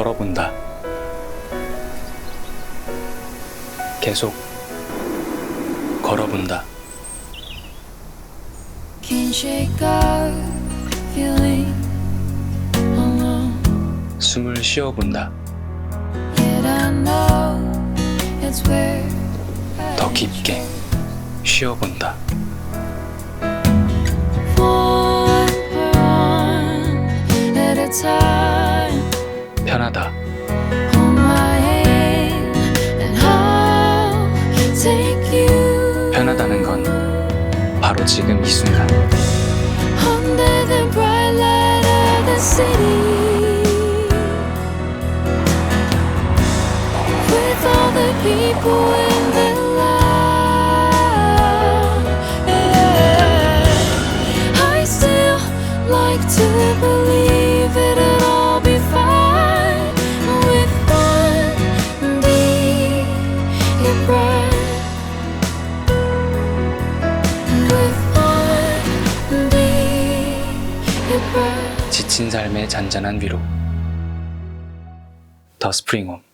걸어본다. 계속 걸어본다. Can't shake our feeling alone. 숨을 쉬어본다. Yet I know it's where 더 깊게 쉬어본다. time. 편하다. 편하다는 건 바로 지금 이 순간. 지친 삶의 잔잔한 위로. 더 스프링홈.